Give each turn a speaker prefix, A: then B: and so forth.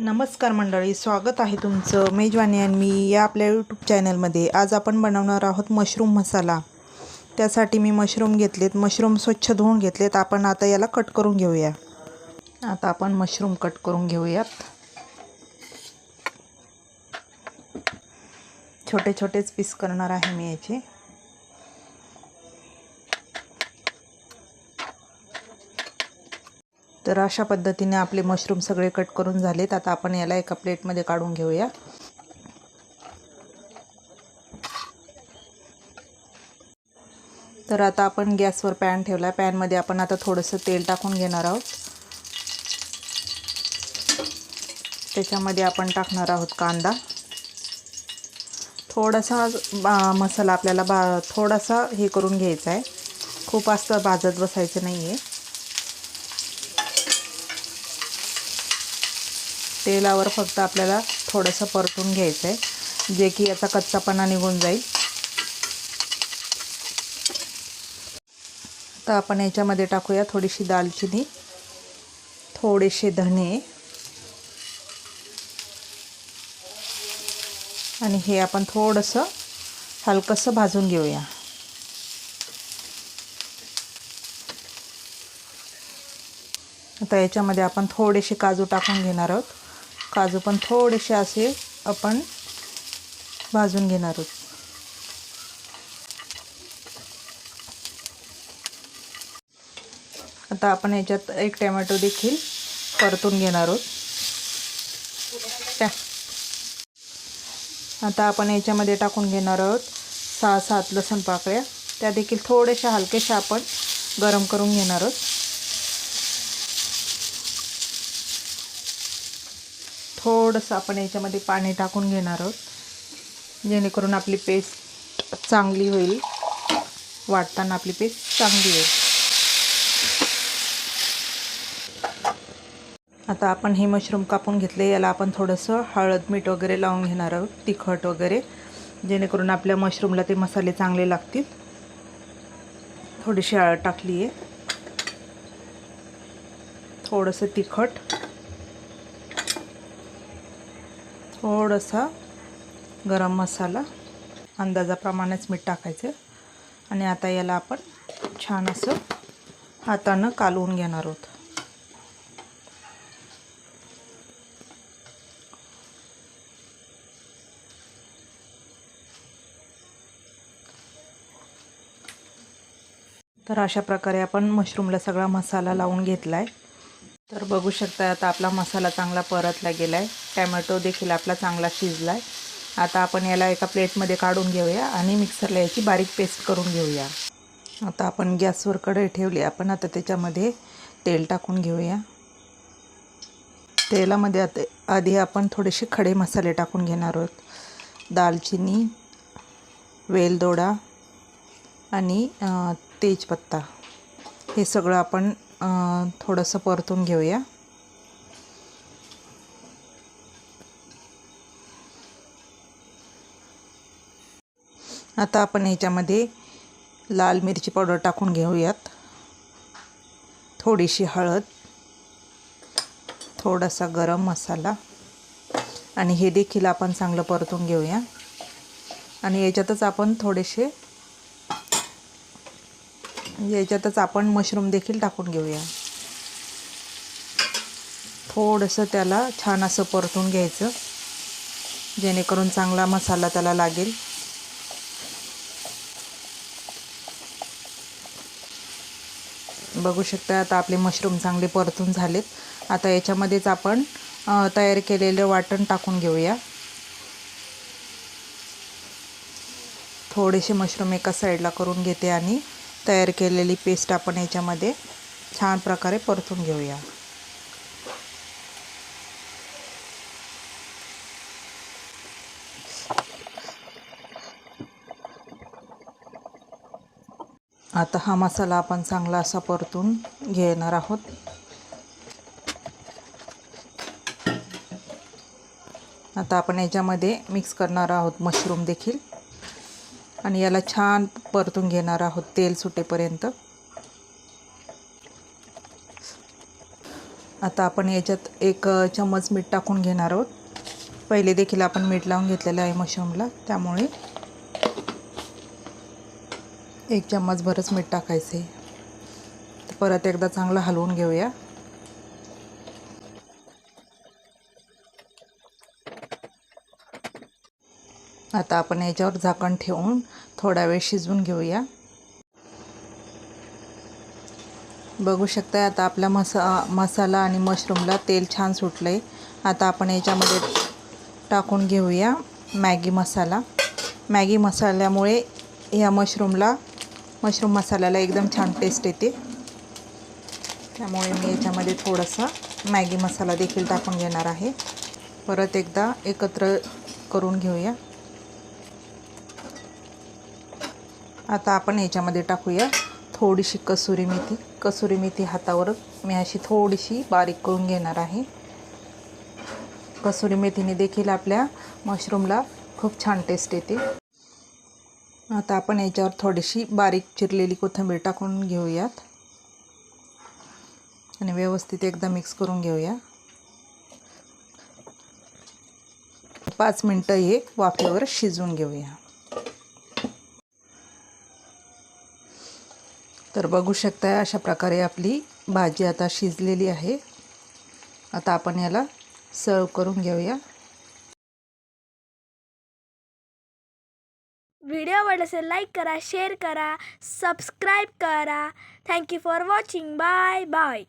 A: नमस्कार मंडळी स्वागत आहे तुमचं मेजवानी आणि मी या आपल्या यूट्यूब चॅनलमध्ये आज आपण बनवणार आहोत मशरूम मसाला त्यासाठी मी मशरूम घेतलेत मशरूम स्वच्छ धुवून घेतलेत. आपण आता याला कट करून घेऊया. आता आपण मशरूम कट करून घेऊयात. छोटे छोटेच पीस करणार आहे मी याचे. तर अशा पद्धतीने आपले मशरूम सगळे कट करून झालेत. आता आपण याला एका प्लेटमध्ये काढून घेऊया. तर आता आपण गॅसवर पॅन ठेवला पॅनमध्ये आपण आता थोडंसं तेल टाकून घेणार आहोत. त्याच्यामध्ये आपण टाकणार आहोत कांदा. थोडासा बा मसाला आपल्याला बा थोडासा हे करून घ्यायचा आहे खूप असं भाजत बसायचं नाही आहे तेलावर फक्त आपल्याला थोडंसं परतून घ्यायचं आहे जे की याचा कच्चापणा निघून जाईल. तर आपण याच्यामध्ये टाकूया थोडीशी दालचिनी थोडेसे धणे. आणि हे आपण थोडंसं हलकंसं भाजून घेऊया. आता याच्यामध्ये आपण थोडेसे काजू टाकून घेणार आहोत. काजू पण थोडेसे असे आपण भाजून घेणार आहोत. आता आपण याच्यात एक टॅमॅटो देखील परतून घेणार आहोत. त्या. आता आपण याच्यामध्ये टाकून घेणार आहोत सहा सात लसण पाकळ्या. त्या देखील थोड्याशा हलकेशा आपण गरम करून घेणार आहोत. थोडंसं आपण याच्यामध्ये पाणी टाकून घेणार आहोत. जेणेकरून आपली पेस्ट चांगली होईल. वाटताना आपली पेस्ट चांगली होईल. आता आपण हे मशरूम कापून घेतले. याला आपण थोडंसं हळद मीठ वगैरे लावून घेणार आहोत. तिखट वगैरे. जेणेकरून आपल्या मशरूमला ते मसाले चांगले लागतील. थोडीशी हळद टाकली आहे थोडंसं तिखट. थोडासा गरम मसाला अंदाजाप्रमाणेच मीठ टाकायचं आणि आता याला आपण छान असं हातानं कालवून घेणार आहोत. तर अशा प्रकारे आपण मशरूमला सगळा मसाला लावून घेतला आहे तर बघू शकता आता आपला मसाला चांगला परतला गेला आहे टॅमॅटो देखील आपला चांगला शिजला आहे आता आपण याला एका प्लेटमध्ये काढून घेऊया आणि मिक्सरला याची बारीक पेस्ट करून घेऊया. आता आपण गॅसवर कढई ठेवली. आपण आता त्याच्यामध्ये तेल टाकून घेऊया. तेलामध्ये आता आधी आपण थोडेसे खडे मसाले टाकून घेणार आहोत. दालचिनी वेलदोडा आणि तेजपत्ता. हे सगळं आपण थोडंसं परतून घेऊया. आता आपण ह्याच्यामध्ये लाल मिरची पावडर टाकून घेऊयात. थोडीशी हळद थोडासा गरम मसाला आणि हे देखील आपण चांगलं परतून घेऊया. आणि याच्यातच आपण थोडेसे याच्यातच आपण मशरूम देखील टाकून घेऊया. थोडंसं त्याला छान असं परतून घ्यायचं जेणेकरून चांगला मसाला त्याला लागेल. बघू शकता आता आपले मशरूम चांगले परतून झालेत. आता याच्यामध्येच आपण तयार केलेलं वाटण टाकून घेऊया. थोडेसे मशरूम एका साईडला करून घेते आणि तयार केलेली पेस्ट आपण याच्यामध्ये छान प्रकारे परतून घेऊया. आता हा मसाला आपण चांगला असा परतून घेणार आहोत. आता आपण याच्यामध्ये मिक्स करणार आहोत मशरूम देखील. आणि याला छान परतून घेणार आहोत तेल सुटेपर्यंत. आता आपण याच्यात एक चम्मच मीठ टाकून घेणार आहोत. पहिले देखील आपण मीठ लावून घेतलेलं आहे मशरूमला त्यामुळे एक चम्मच भरच मीठ टाकायचे. तर परत एकदा चांगलं हलवून घेऊया. आता आपण याच्यावर झाकण ठेवून थोडा वेळ शिजवून घेऊया. बघू शकता आता आपला मसा मसाला आणि मशरूमला तेल छान सुटलं आहे आता आपण याच्यामध्ये टाकून घेऊया मॅगी मसाला. मॅगी मसाल्यामुळे या मशरूमला मशरूम मसाल्याला एकदम छान टेस्ट येते. त्यामुळे मी याच्यामध्ये थोडासा मॅगी मसाला देखील टाकून घेणार आहे. परत एकदा एकत्र करून घेऊया. आता आपण याच्यामध्ये टाकूया थोडीशी कसुरी मेथी. कसुरी मेथी हातावर मी अशी थोडीशी बारीक करून घेणार आहे. कसुरी मेथीने देखील आपल्या मशरूमला खूप छान टेस्ट येते. आता आपण याच्यावर थोडीशी बारीक चिरलेली कोथिंबीर टाकून घेऊयात. आणि व्यवस्थित एकदा मिक्स करून घेऊया. पाच मिनटं हे वाफेवर शिजवून घेऊया. तर बघू शकता अशा प्रकारे आपली भाजी आता शिजलेली आहे. आता आपण याला सर्व करून घेऊया.
B: व्हिडिओ आवडला असेल लाईक करा शेअर करा सबस्क्राईब करा. Thank you for watching bye bye